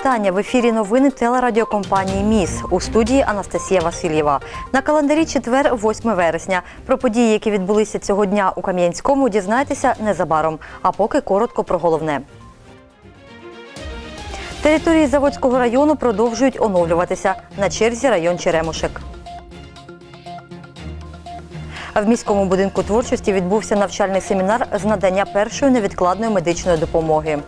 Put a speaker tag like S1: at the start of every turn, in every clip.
S1: Вітання в ефірі новини телерадіокомпанії Міс у студії Анастасія Васильєва. На календарі четвер, 8 вересня. Про події, які відбулися цього дня у Кам'янському, дізнаєтеся незабаром. А поки коротко про головне. Території Заводського району продовжують оновлюватися. На черзі район Черемушек. В міському будинку творчості відбувся навчальний семінар з надання першої невідкладної медичної допомоги.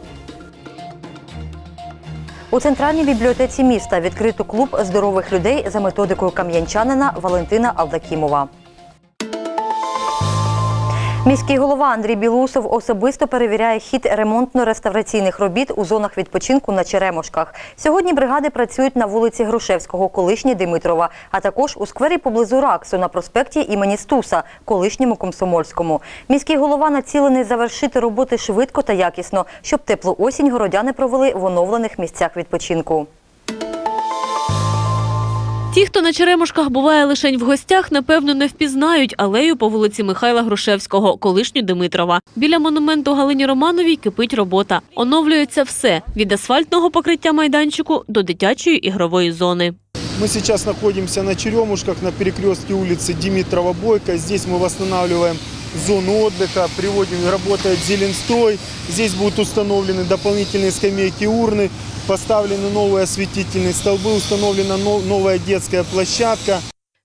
S1: У центральній бібліотеці міста відкрито клуб здорових людей за методикою кам'янчанина Валентина Авдакімова. Міський голова Андрій Білусов особисто перевіряє хід ремонтно-реставраційних робіт у зонах відпочинку на Черемошках. Сьогодні бригади працюють на вулиці Грушевського, колишній Димитрова, а також у сквері поблизу Раксу на проспекті імені Стуса, колишньому Комсомольському. Міський голова націлений завершити роботи швидко та якісно, щоб теплу осінь городяни провели в оновлених місцях відпочинку.
S2: Ті, хто на Черемушках буває лише в гостях, напевно, не впізнають алею по вулиці Михайла Грушевського, колишню Димитрова. Біля монументу Галині Романовій кипить робота. Оновлюється все – від асфальтного покриття майданчику до дитячої ігрової зони.
S3: Мы сейчас находимся на Черемушках, на перекрестке улицы Димитрова-Бойко. Здесь мы восстанавливаем зону отдыха, приводим, работает зеленстрой. Здесь будут установлены дополнительные скамейки, урны, поставлены новые осветительные столбы, установлена но- новая детская площадка.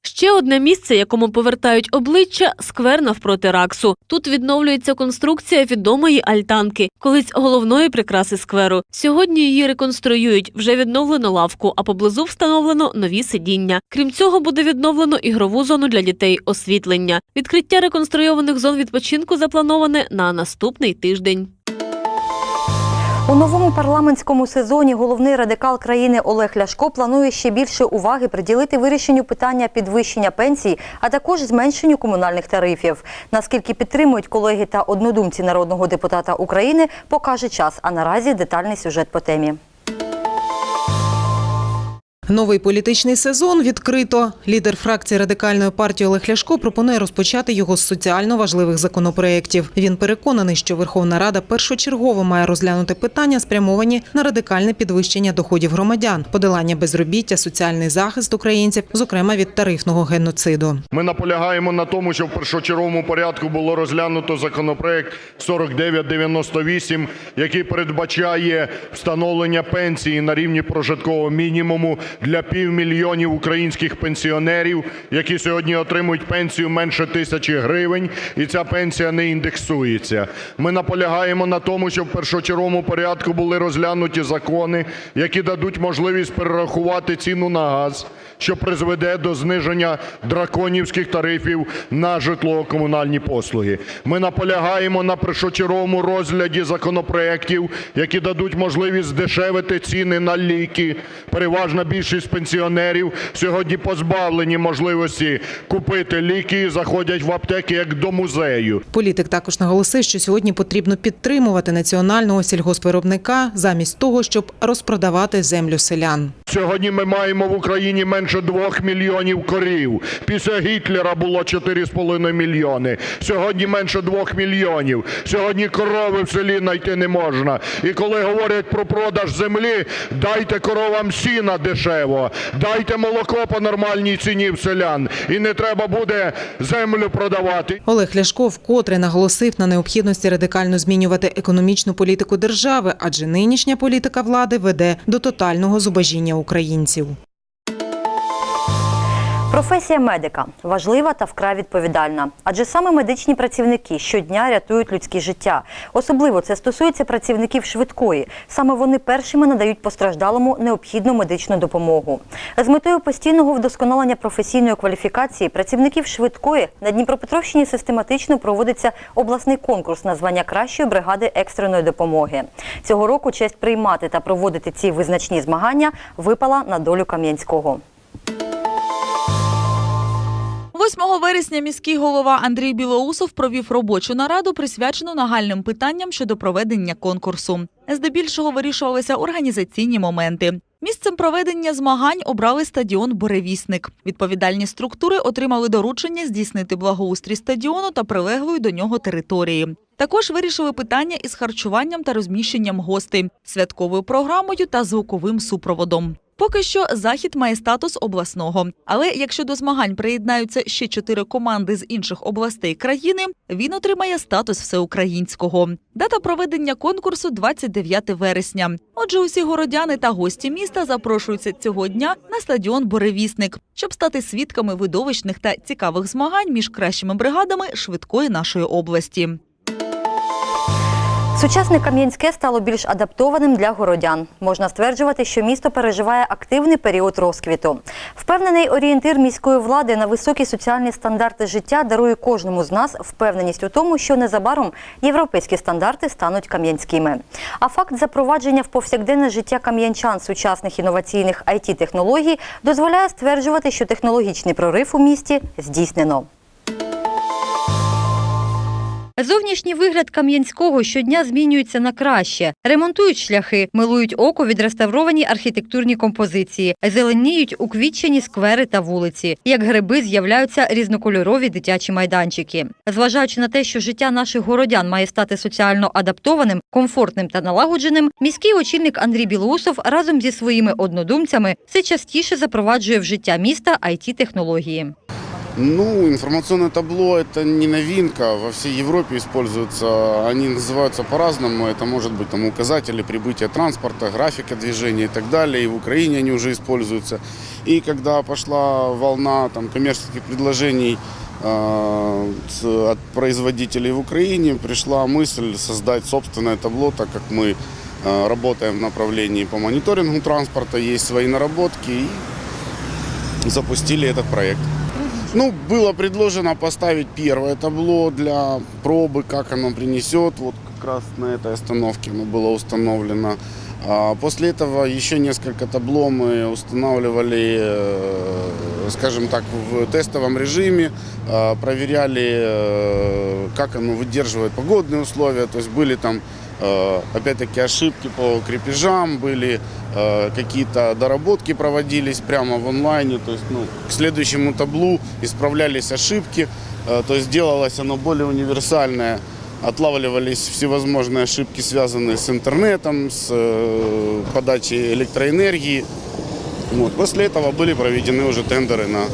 S2: Ще одне місце, якому повертають обличчя – сквер навпроти Раксу. Тут відновлюється конструкція відомої альтанки, колись головної прикраси скверу. Сьогодні її реконструюють, вже відновлено лавку, а поблизу встановлено нові сидіння. Крім цього, буде відновлено ігрову зону для дітей, освітлення. Відкриття реконструйованих зон відпочинку заплановане на наступний тиждень.
S1: У новому парламентському сезоні головний радикал країни Олег Ляшко планує ще більше уваги приділити вирішенню питання підвищення пенсій, а також зменшенню комунальних тарифів. Наскільки підтримують колеги та однодумці народного депутата України, покаже час. А наразі детальний сюжет по темі.
S4: Новий політичний сезон відкрито. Лідер фракції радикальної партії Олег Ляшко пропонує розпочати його з соціально важливих законопроєктів. Він переконаний, що Верховна Рада першочергово має розглянути питання, спрямовані на радикальне підвищення доходів громадян, подолання безробіття, соціальний захист українців, зокрема від тарифного геноциду.
S5: Ми наполягаємо на тому, щоб в першочерговому порядку було розглянуто законопроект 4998, який передбачає встановлення пенсії на рівні прожиткового мінімуму для півмільйонів українських пенсіонерів, які сьогодні отримують пенсію менше тисячі гривень, і ця пенсія не індексується. Ми наполягаємо на тому, щоб в першочерговому порядку були розглянуті закони, які дадуть можливість перерахувати ціну на газ, що призведе до зниження драконівських тарифів на житлово-комунальні послуги. Ми наполягаємо на першочерговому розгляді законопроєктів, які дадуть можливість здешевити ціни на ліки. Переважна більшість пенсіонерів сьогодні позбавлені можливості купити ліки і заходять в аптеки як до музею.
S4: Політик також наголосив, що сьогодні потрібно підтримувати національного сільгоспвиробника замість того, щоб розпродавати землю селян.
S5: Сьогодні ми маємо в Україні менше двох мільйонів корів. Після Гітлера було 4,5 мільйони. Сьогодні менше двох мільйонів. Сьогодні корови в селі знайти не можна. І коли говорять про продаж землі, дайте коровам сіна дешево, дайте молоко по нормальній ціні в селян. І не треба буде землю продавати.
S4: Олег Ляшко вкотре наголосив на необхідності радикально змінювати економічну політику держави, адже нинішня політика влади веде до тотального зубожіння українців.
S1: Професія медика важлива та вкрай відповідальна, адже саме медичні працівники щодня рятують людське життя. Особливо це стосується працівників швидкої. Саме вони першими надають постраждалому необхідну медичну допомогу. З метою постійного вдосконалення професійної кваліфікації працівників швидкої на Дніпропетровщині систематично проводиться обласний конкурс на звання кращої бригади екстреної допомоги. Цього року честь приймати та проводити ці визначні змагання випала на долю Кам'янського.
S6: 8 вересня міський голова Андрій Білоусов провів робочу нараду, присвячену нагальним питанням щодо проведення конкурсу. Здебільшого вирішувалися організаційні моменти. Місцем проведення змагань обрали стадіон Буревісник. Відповідальні структури отримали доручення здійснити благоустрій стадіону та прилеглої до нього території. Також вирішили питання із харчуванням та розміщенням гостей, святковою програмою та звуковим супроводом. Поки що захід має статус обласного. Але якщо до змагань приєднаються ще чотири команди з інших областей країни, він отримає статус всеукраїнського. Дата проведення конкурсу 29 вересня. Отже, усі городяни та гості міста запрошуються цього дня на стадіон Боревісник, щоб стати свідками видовищних та цікавих змагань між кращими бригадами швидкої нашої області.
S1: Сучасне Кам'янське стало більш адаптованим для городян. Можна стверджувати, що місто переживає активний період розквіту. Впевнений орієнтир міської влади на високі соціальні стандарти життя дарує кожному з нас впевненість у тому, що незабаром європейські стандарти стануть кам'янськими. А факт запровадження в повсякденне життя кам'янчан сучасних інноваційних it технологій дозволяє стверджувати, що технологічний прорив у місті здійснено. Зовнішній вигляд Кам'янського щодня змінюється на краще. Ремонтують шляхи, милують око відреставровані архітектурні композиції, зеленіють уквітчені сквери та вулиці. Як гриби з'являються різнокольорові дитячі майданчики. Зважаючи на те, що життя наших городян має стати соціально адаптованим, комфортним та налагодженим, міський очільник Андрій Білоусов разом зі своїми однодумцями все частіше запроваджує в життя міста it технології
S7: Ну, информационное табло – это не новинка, во всей Европе используются, они называются по-разному, это может быть там указатели прибытия транспорта, графика движения и так далее, и в Украине они уже используются. И когда пошла волна там, коммерческих предложений э, от производителей в Украине, пришла мысль создать собственное табло, так как мы э, работаем в направлении по мониторингу транспорта, есть свои наработки, и запустили этот проект. Ну, было предложено поставить первое табло для пробы, как оно принесет. Вот как раз на этой остановке оно было установлено. А после этого еще несколько табло мы устанавливали, э, скажем так, в тестовом режиме, э, проверяли, э, как оно выдерживает погодные условия. То есть были там, э, опять-таки, ошибки по крепежам, были э, какие-то доработки проводились прямо в онлайне. То есть, ну, к следующему таблу исправлялись ошибки. Э, То есть делалось оно более универсальное. Отлавливались всевозможные ошибки, связанные с интернетом, с э, подачей электроэнергии. Вот. После этого были проведены уже тендеры на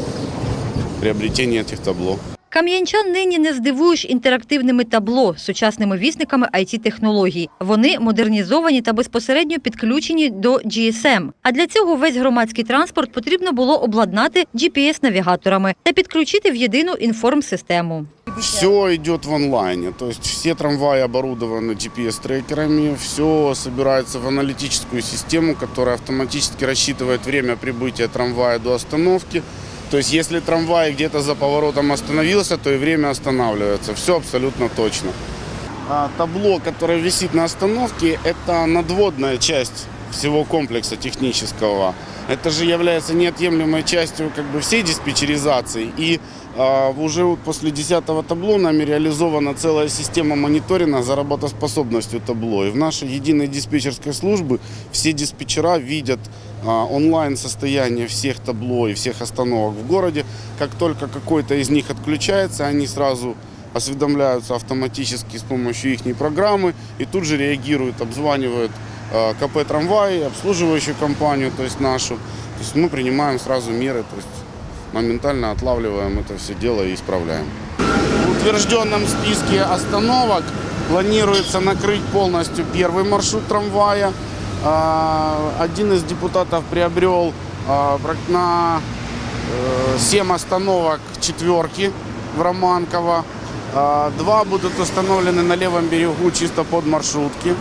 S7: приобретение этих табло.
S1: Кам'янчан нині не здивуєш інтерактивними табло, сучасними вісниками it технологій Вони модернізовані та безпосередньо підключені до GSM. А для цього весь громадський транспорт потрібно було обладнати GPS-навігаторами та підключити в єдину інформсистему.
S7: Все идет в онлайне, то есть все трамваи оборудованы GPS-трекерами, все собирается в аналитическую систему, которая автоматически рассчитывает время прибытия трамвая до остановки. То есть если трамвай где-то за поворотом остановился, то и время останавливается. Все абсолютно точно. А табло, которое висит на остановке, это надводная часть всего комплекса технического. Это же является неотъемлемой частью как бы всей диспетчеризации. И а, уже вот после 10 табло нами реализована целая система мониторинга за работоспособностью табло. И в нашей единой диспетчерской службе все диспетчера видят а, онлайн состояние всех табло и всех остановок в городе. Как только какой-то из них отключается, они сразу осведомляются автоматически с помощью их программы и тут же реагируют, обзванивают э, КП трамваи, обслуживающую компанию, то есть нашу. То есть мы принимаем сразу меры, то есть моментально отлавливаем это все дело и исправляем. В утвержденном списке остановок планируется накрыть полностью первый маршрут трамвая. Один из депутатов приобрел на 7 остановок четверки в Романково. Два будут установлены на левом берегу чисто под маршрутки.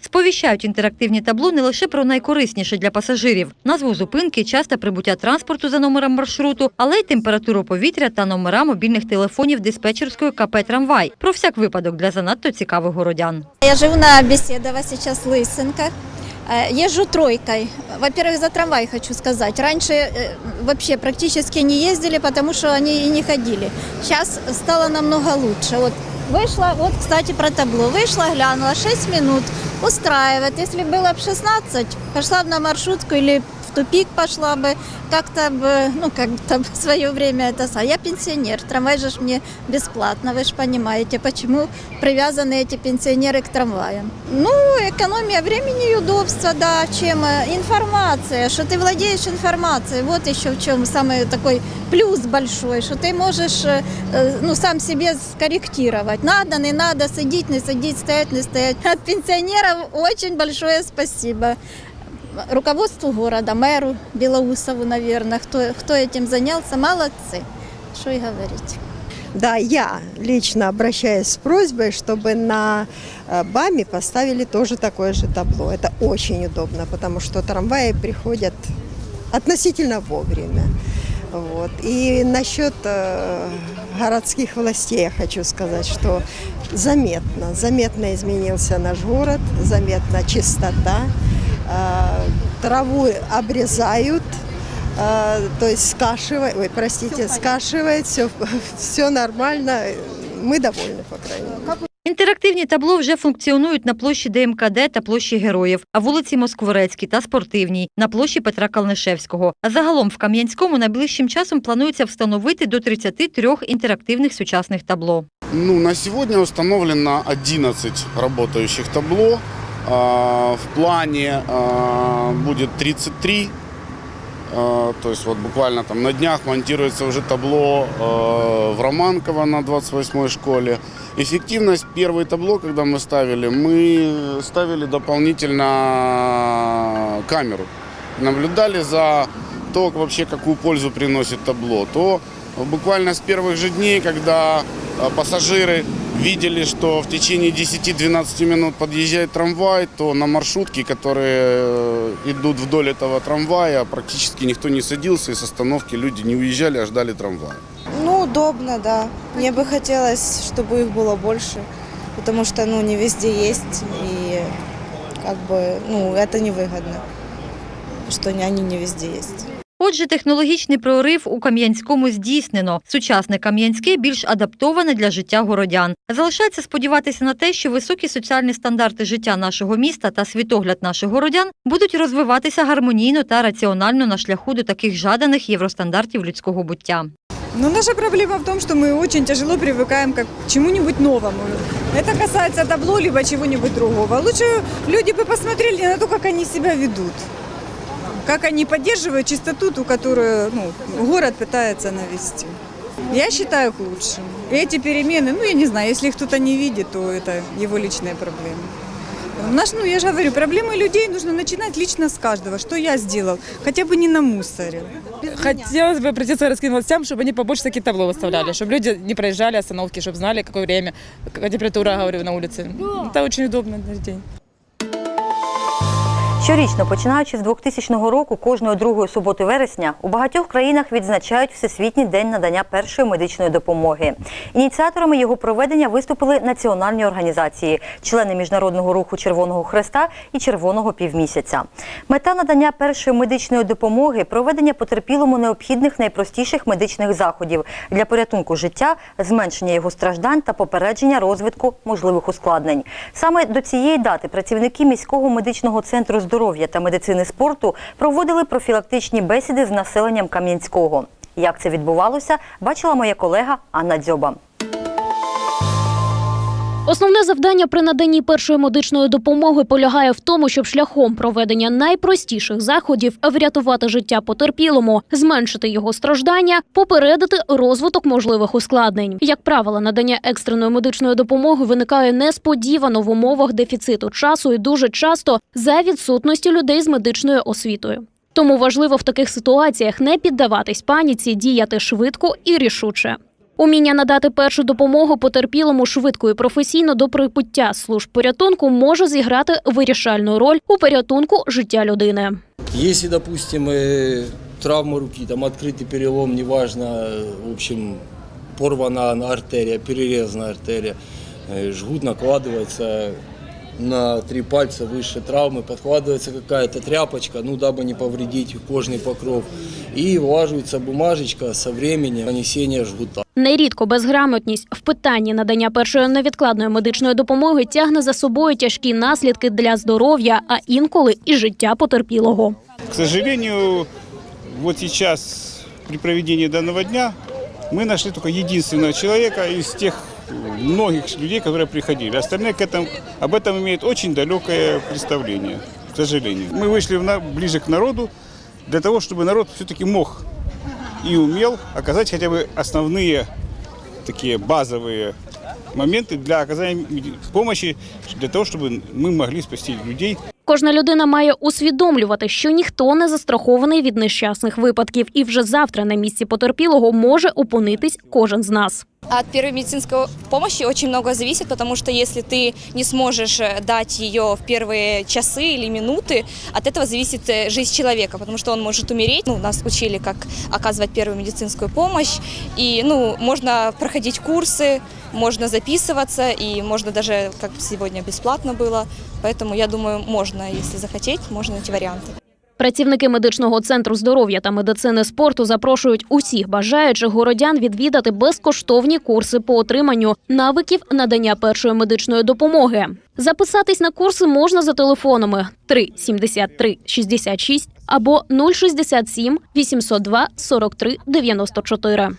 S1: Сповіщають інтерактивні табло не лише про найкорисніше для пасажирів – назву зупинки, час та прибуття транспорту за номером маршруту, але й температуру повітря та номера мобільних телефонів диспетчерської КП «Трамвай» про всяк випадок для занадто цікавих городян.
S8: Я живу на Беседово, сейчас Лысенко. Э, Езжу тройкой. Во-первых, за трамвай хочу сказать. Раньше э, вообще практически не ездили, потому что они и не ходили. Сейчас стало намного лучше. Вот вышла, вот, кстати, про табло. Вышла, глянула, 6 минут, устраивает. Если было бы 16, пошла бы на маршрутку или в тупик пошла бы, как-то бы, ну, как-то в свое время это... са- Я пенсионер, трамвай же мне бесплатно, вы же понимаете, почему привязаны эти пенсионеры к трамваям. Ну, экономия времени и удобства, да, чем э, информация, что ты владеешь информацией, вот еще в чем самый такой плюс большой, что ты можешь, э, э, ну, сам себе скорректировать. Надо, не надо, сидеть, не сидеть, стоять, не стоять. От пенсионеров очень большое спасибо. Руководству города, мэру Белоусову, наверное, кто, кто этим занялся, молодцы. Что и говорить.
S9: Да, я лично обращаюсь с просьбой, чтобы на э, БАМе поставили тоже такое же табло. Это очень удобно, потому что трамваи приходят относительно вовремя. Вот. И насчет э, городских властей я хочу сказать, что заметно, заметно изменился наш город, заметна чистота, траву обрезают, а, то есть скашивает, ой, простите, скашивает, все, все нормально, мы довольны, по крайней мере.
S1: Інтерактивні табло вже функціонують на площі ДМКД та площі Героїв, а вулиці Москворецькій та Спортивній, на площі Петра Калнишевського. А загалом в Кам'янському найближчим часом планується встановити до 33 інтерактивних сучасних табло.
S7: Ну, на сегодня установлено 11 работающих табло. А, В плане а, будет 33. А, То есть вот буквально там на днях монтируется уже табло в Романково на 28-й школе. Эффективность первое табло, когда мы ставили, мы ставили дополнительно камеру. Наблюдали за то, вообще какую пользу приносит табло. То буквально с первых же дней, когда пассажиры видели, что в течение 10-12 минут подъезжает трамвай, то на маршрутки, которые э, идут вдоль этого трамвая, практически никто не садился, и с остановки люди не уезжали, а ждали трамвая.
S10: Ну, удобно, да. Мне бы хотелось, чтобы их было больше, потому что, ну, не везде есть, и как бы, ну, это невыгодно, что они не везде есть.
S1: Отже, технологічний прорив у Кам'янському здійснено. Сучасне Кам'янське більш адаптоване для життя городян. Залишається сподіватися на те, що високі соціальні стандарти життя нашого міста та світогляд наших городян будуть розвиватися гармонійно та раціонально на шляху до таких жаданих євростандартів людського буття.
S11: Но наша проблема в том, что мы очень тяжело привыкаем как к чему-нибудь новому. Это касается табло, либо чего-нибудь другого. Лучше люди бы посмотрели на то, как они себя ведут. Как они поддерживают чистоту, ту, которую ну, город пытается навести. Я считаю к лучшему. И эти перемены, ну я не знаю, если их кто-то не видит, то это его личные проблемы. Наш, ну я же говорю, проблемы людей нужно начинать лично с каждого. Что я сделал? Хотя бы не намусорил.
S12: Хотелось бы обратиться к городским властям, чтобы они побольше такие табло выставляли, чтобы люди не проезжали остановки, чтобы знали, какое время, какая температура, говорю, на улице. Это очень удобно на день.
S1: Щорічно, починаючи з 2000 року, кожної другої суботи вересня у багатьох країнах відзначають Всесвітній день надання першої медичної допомоги. Ініціаторами його проведення виступили національні організації, члени міжнародного руху Червоного Хреста і Червоного півмісяця. Мета надання першої медичної допомоги проведення потерпілому необхідних найпростіших медичних заходів для порятунку життя, зменшення його страждань та попередження розвитку можливих ускладнень. Саме до цієї дати працівники міського медичного центру здоров'я та медицини спорту проводили профілактичні бесіди з населенням Кам'янського. Як це відбувалося, бачила моя колега Анна Дзьоба.
S13: Основне завдання при наданні першої медичної допомоги полягає в тому, щоб шляхом проведення найпростіших заходів врятувати життя потерпілому, зменшити його страждання, попередити розвиток можливих ускладнень. Як правило, надання екстреної медичної допомоги виникає несподівано в умовах дефіциту часу і дуже часто за відсутності людей з медичною освітою. Тому важливо в таких ситуаціях не піддаватись паніці, діяти швидко і рішуче. Уміння надати першу допомогу потерпілому швидко і професійно до прибуття служб порятунку може зіграти вирішальну роль у порятунку життя людини.
S14: Если, допустим, э, травма руки, там открытый перелом, неважно, э, в общем, порвана артерия, перерезана артерия, э, жгут накладывается, на три пальца выше травмы, подкладывается какая-то тряпочка, ну, дабы не повредить кожный покров, и влаживается бумажечка со временем нанесения жгута.
S13: Нерідко безграмотність в питанні надання першої невідкладної медичної допомоги тягне за собою тяжкі наслідки для здоров'я, а інколи і життя потерпілого.
S3: К сожалению, вот сейчас при проведении данного дня мы нашли только единственного человека из тех многих людей, которые приходили. Остальные к этому, об этом имеют очень далекое представление, к сожалению. Мы вышли в на- ближе к народу для того, чтобы народ все-таки мог и умел оказать хотя бы основные такие базовые моменты для оказания меди- помощи, для того, чтобы мы могли спасти людей
S13: Кожна людина має усвідомлювати, що ніхто не застрахований від нещасних випадків, і вже завтра на місці потерпілого може опинитись кожен з нас.
S15: От первой медицинской помощи очень много зависит, потому что если ты не сможешь э, дать ее в первые часы или минуты, от этого зависит э, жизнь человека, потому что он может умереть. Ну, нас учили, как оказывать первую медицинскую помощь, и ну, можно проходить курсы, можно записываться, и можно даже, как сегодня, бесплатно было. Поэтому я думаю, можно, если захотеть, можно найти варианты.
S13: Працівники медичного центру здоров'я та медицини спорту запрошують усіх бажаючих городян відвідати безкоштовні курси по отриманню навиків надання першої медичної допомоги. Записатись на курси можна за телефонами 3 73 66 або 067 802 43 94.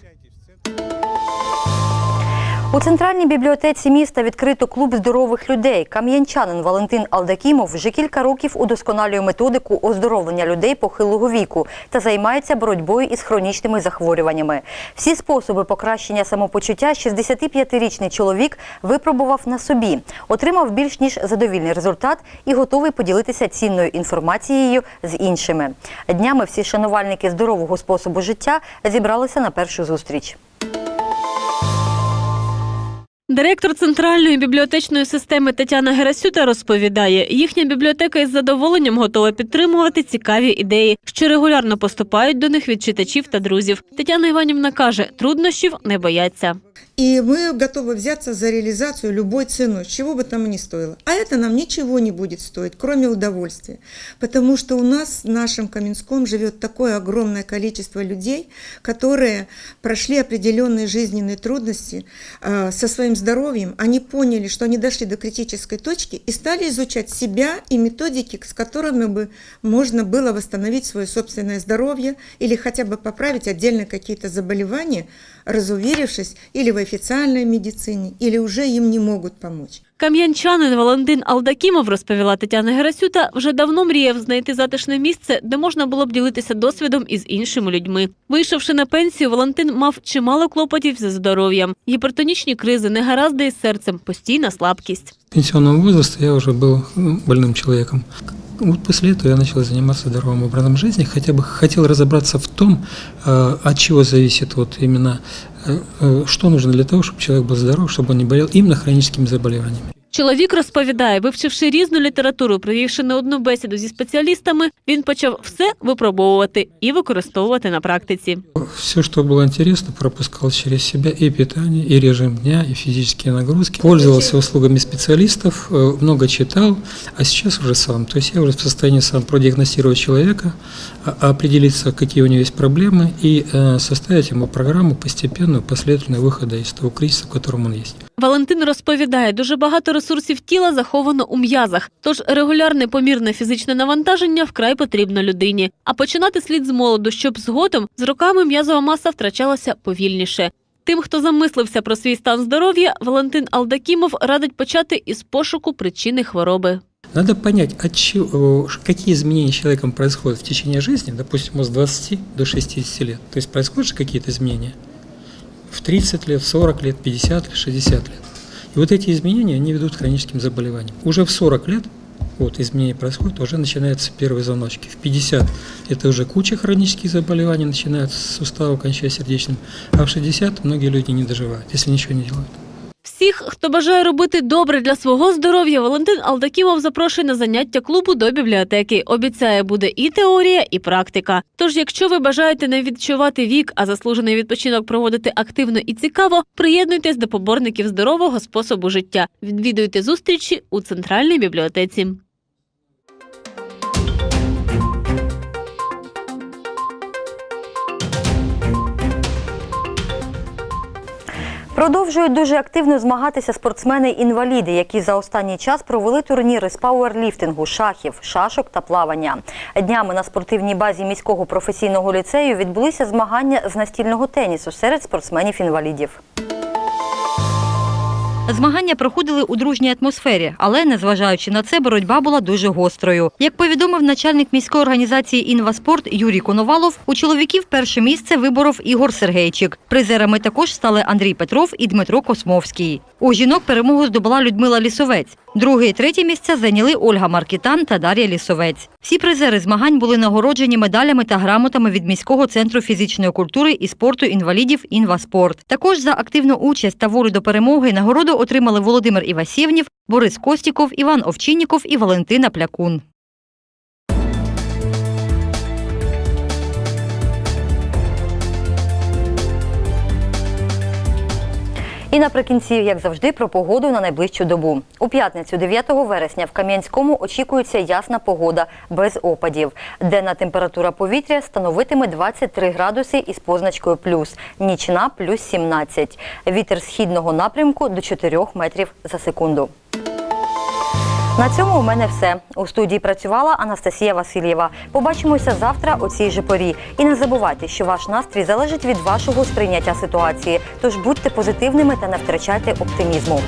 S1: У центральній бібліотеці міста відкрито клуб здорових людей. Кам'янчанин Валентин Алдакімов вже кілька років удосконалює методику оздоровлення людей похилого віку та займається боротьбою із хронічними захворюваннями. Всі способи покращення самопочуття 65-річний чоловік випробував на собі, отримав більш ніж задовільний результат і готовий поділитися цінною інформацією з іншими. Днями всі шанувальники здорового способу життя зібралися на першу зустріч.
S2: Директор центральної бібліотечної системи Тетяна Герасюта розповідає, їхня бібліотека із задоволенням готова підтримувати цікаві ідеї, що регулярно поступають до них від читачів та друзів. Тетяна Іванівна каже, труднощів не бояться.
S16: И мы готовы взяться за реализацию любой ценой, чего бы там ни стоило. А это нам ничего не будет стоить, кроме удовольствия. Потому что у нас в нашем Каменском живет такое огромное количество людей, которые прошли определенные жизненные трудности э, со своим здоровьем. Они поняли, что они дошли до критической точки и стали изучать себя и методики, с которыми бы можно было восстановить свое собственное здоровье или хотя бы поправить отдельно какие-то заболевания, разуверившись или в официальной медицине, или уже им не могут помочь.
S2: Кам'янчанин Валентин Алдакімов, розповіла Тетяна Герасюта, вже давно мріяв знайти затишне місце, де можна було б ділитися досвідом із іншими людьми. Вийшовши на пенсію, Валентин мав чимало клопотів зі здоров'ям, гіпертонічні кризи, негаразди із серцем, постійна слабкість.
S17: пенсионного возраста я уже был ну, больным человеком. Вот после этого я начал заниматься здоровым образом жизни, хотя бы хотел разобраться в том, э, от чего зависит вот именно, э, э, что нужно для того, чтобы человек был здоров, чтобы он не болел именно хроническими заболеваниями.
S2: Чоловік розповідає, вивчивши різну літературу, провівши не одну бесіду зі спеціалістами, він почав все випробовувати і використовувати на практиці.
S17: Все, что было интересно, пропускал через себя и питание, и режим дня, и физические нагрузки. Пользовался услугами специалистов, э, много читал, а сейчас уже сам. То есть я уже в состоянии сам продиагностировать человека, а- определиться, какие у него есть проблемы, и э, составить ему программу постепенную, последовательного выхода из того кризиса, в котором он есть.
S2: Валентин розповідає, дуже багато ресурсів тіла заховано у м'язах, тож регулярне помірне фізичне навантаження вкрай потрібно людині. А починати слід з молоду, щоб згодом з роками м'язова маса втрачалася повільніше. Тим, хто замислився про свій стан здоров'я, Валентин Алдакімов радить почати із пошуку причини хвороби.
S17: Надо понять, от чего, какие изменения человеком происходят в течение жизни, допустим, с 20 до 60 лет. То есть происходят какие-то в 30 лет, в 40 лет, 50 лет, 60 лет. И вот эти изменения, они ведут к хроническим заболеваниям. Уже в 40 лет вот изменения происходят, уже начинаются первые звоночки. В 50 это уже куча хронических заболеваний, начинаются с сустава, кончая сердечным. А в 60 многие люди не доживают, если ничего не делают.
S2: Всіх, хто бажає робити добре для свого здоров'я, Валентин Алдакімов запрошує на заняття клубу до бібліотеки. Обіцяє, буде і теорія, і практика. Тож, якщо ви бажаєте не відчувати вік, а заслужений відпочинок проводити активно і цікаво, приєднуйтесь до поборників здорового способу життя. Відвідуйте зустрічі у центральній бібліотеці.
S1: Продовжують дуже активно змагатися спортсмени-інваліди, які за останній час провели турніри з пауерліфтингу, шахів, шашок та плавання. Днями на спортивній базі міського професійного ліцею відбулися змагання з настільного тенісу серед спортсменів-інвалідів. Змагання проходили у дружній атмосфері, але незважаючи на це, боротьба була дуже гострою. Як повідомив начальник міської організації Інваспорт Юрій Коновалов, у чоловіків перше місце виборов Ігор Сергейчик. Призерами також стали Андрій Петров і Дмитро Космовський. У жінок перемогу здобула Людмила Лісовець. Друге і третє місця зайняли Ольга Маркітан та Дар'я Лісовець. Всі призери змагань були нагороджені медалями та грамотами від міського центру фізичної культури і спорту інвалідів «Інваспорт». Також за активну участь та волю до перемоги нагороду отримали Володимир Івасєвнів, Борис Костіков, Іван Овчинніков і Валентина Плякун. І наприкінці, як завжди, про погоду на найближчу добу. У п'ятницю, 9 вересня, в Кам'янському очікується ясна погода без опадів. Денна температура повітря становитиме 23 градуси із позначкою плюс, нічна плюс 17. Вітер східного напрямку до 4 метрів за секунду. На цьому у мене все. У студії працювала Анастасія Васильєва. Побачимося завтра о цій же порі. І не забувайте, що ваш настрій залежить від вашого сприйняття ситуації. Тож будьте позитивними та не втрачайте оптимізму.